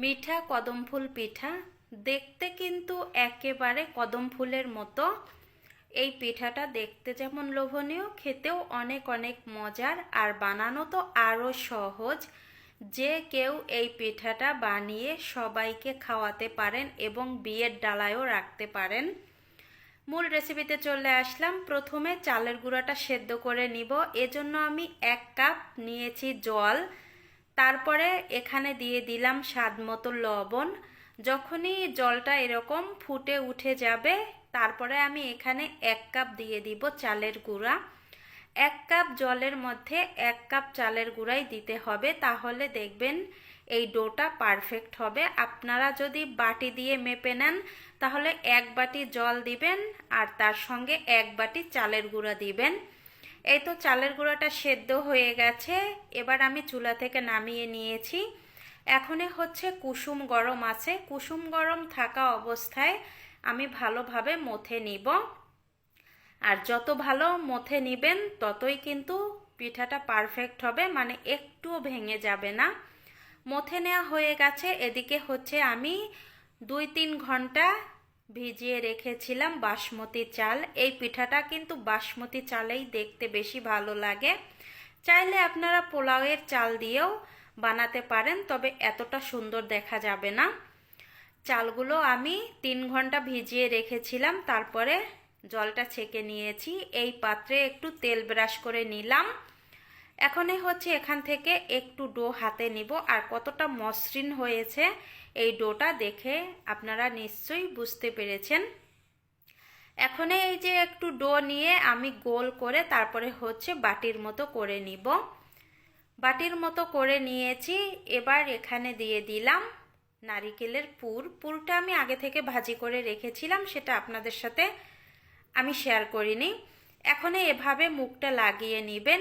মিঠা কদম ফুল পিঠা। দেখতে কিন্তু একেবারে কদম ফুলের মতো। এই পিঠাটা দেখতে যেমন লোভনীয়, খেতেও অনেক অনেক মজার আর বানানো তো আরও সহজ। যে কেউ এই পিঠাটা বানিয়ে সবাইকে খাওয়াতে পারেন এবং বিয়ের ডালায়ও রাখতে পারেন। মূল রেসিপিতে চলে আসলাম। প্রথমে চালের গুঁড়াটা সেদ্ধ করে নিব। এজন্য আমি এক কাপ নিয়েছি জল। তারপরে এখানে দিয়ে দিলাম স্বাদ মতো লবণ। যখনই জলটা এরকম ফুটে উঠে যাবে, তারপরে আমি এখানে এক কাপ দিয়ে দিব চালের গুঁড়া। এক কাপ জলের মধ্যে এক কাপ চালের গুঁড়াই দিতে হবে, তাহলে দেখবেন এই ডোটা পারফেক্ট হবে। আপনারা যদি বাটি দিয়ে মেপে নেন, তাহলে এক বাটি জল দিবেন আর তার সঙ্গে এক বাটি চালের গুঁড়া দিবেন। এই তো চালের গুঁড়াটা সেদ্ধ হয়ে গেছে। এবার আমি চুলা থেকে নামিয়ে নিয়েছি। এখনই হচ্ছে কুসুম গরম আছে। কুসুম গরম থাকা অবস্থায় আমি ভালোভাবে মথে নিব। আর যত ভালো মথে নিবেন, ততই কিন্তু পিঠাটা পারফেক্ট হবে মানে একটুও ভেঙে যাবে না। মথে নেওয়া হয়ে গেছে। এদিকে হচ্ছে আমি দুই তিন ঘণ্টা ভিজিয়ে রেখেছিলাম বাসমতি চাল। এই পিঠাটা কিন্তু বাসমতি চালেই দেখতে বেশি ভালো লাগে। চাইলে আপনারা পোলাওয়ের চাল দিয়েও বানাতে পারেন, তবে এতটা সুন্দর দেখা যাবে না। চালগুলো আমি তিন ঘণ্টা ভিজিয়ে রেখেছিলাম, তারপরে জলটা ছেঁকে নিয়েছি। এই পাত্রে একটু তেল ব্রাশ করে নিলাম। এখনই হচ্ছে এখান থেকে একটু ডো হাতে নিব আর কতটা মসৃণ হয়েছে এই ডোটা দেখে আপনারা নিশ্চয়ই বুঝতে পেরেছেন। এখন এই যে একটু ডো নিয়ে আমি গোল করে তারপরে হচ্ছে বাটির মতো করে নিব। বাটির মতো করে নিয়েছি, এবার এখানে দিয়ে দিলাম নারিকেলের পুর। পুরটা আমি আগে থেকে ভাজি করে রেখেছিলাম, সেটা আপনাদের সাথে আমি শেয়ার করিনি। এখন এভাবে মুখটা লাগিয়ে নেবেন।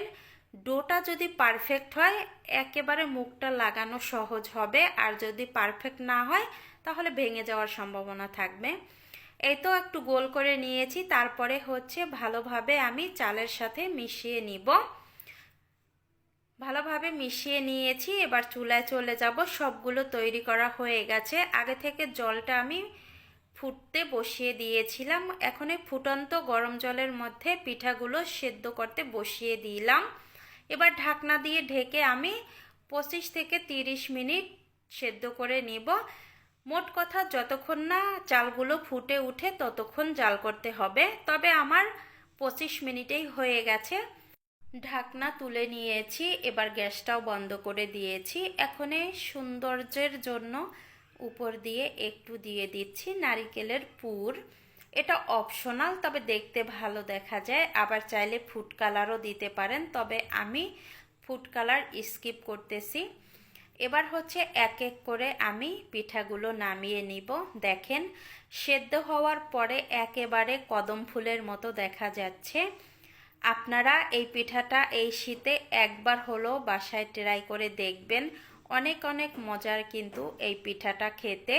ডোটা যদি পারফেক্ট হয়, একেবারে মুখটা লাগানো সহজ হবে। আর যদি পারফেক্ট না হয়, তাহলে ভেঙে যাওয়ার সম্ভাবনা থাকবে। এই তো একটু গোল করে নিয়েছি। তারপরে হচ্ছে ভালোভাবে আমি চালের সাথে মিশিয়ে নিব। ভালোভাবে মিশিয়ে নিয়েছি। এবার চুলায় চলে যাব। সবগুলো তৈরি করা হয়ে গেছে। আগে থেকে জলটা আমি ফুটতে বসিয়ে দিয়েছিলাম। এখন এই ফুটন্ত গরম জলের মধ্যে পিঠাগুলো সেদ্ধ করতে বসিয়ে দিলাম। এবার ঢাকনা দিয়ে ঢেকে আমি পঁচিশ থেকে তিরিশ মিনিট সেদ্ধ করে নিব। মোট কথা যতক্ষণ না চালগুলো ফুটে উঠে ততক্ষণ জাল করতে হবে। তবে আমার পঁচিশ মিনিটেই হয়ে গেছে। ঢাকনা তুলে নিয়েছি, এবার গ্যাসটাও বন্ধ করে দিয়েছি। এখন সৌন্দর্যের জন্য উপর দিয়ে একটু দিয়ে দিচ্ছি নারিকেলের পুর। এটা অপশনাল তবে দেখতে ভালো দেখা যায়। আবার চাইলে ফুড কালারও দিতে পারেন, তবে আমি ফুড কালার স্কিপ করতেছি। এবার হচ্ছে এক এক করে আমি পিঠাগুলো নামিয়ে নিব। দেখেন, সেদ্ধ হওয়ার পরে একেবারে কদম ফুলের মতো দেখা যাচ্ছে। আপনারা এই পিঠাটা এই শীতে একবার হলো বাসায় ট্রাই করে দেখবেন। অনেক অনেক মজার কিন্তু এই পিঠাটা খেতে।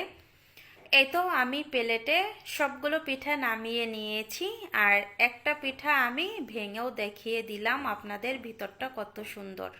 এই তো আমি প্লেটে সবগুলো পিঠা নামিয়ে নিয়েছি, আর একটা পিঠা আমি ভেঙেও দেখিয়ে দিলাম আপনাদের ভিতরটা কত সুন্দর।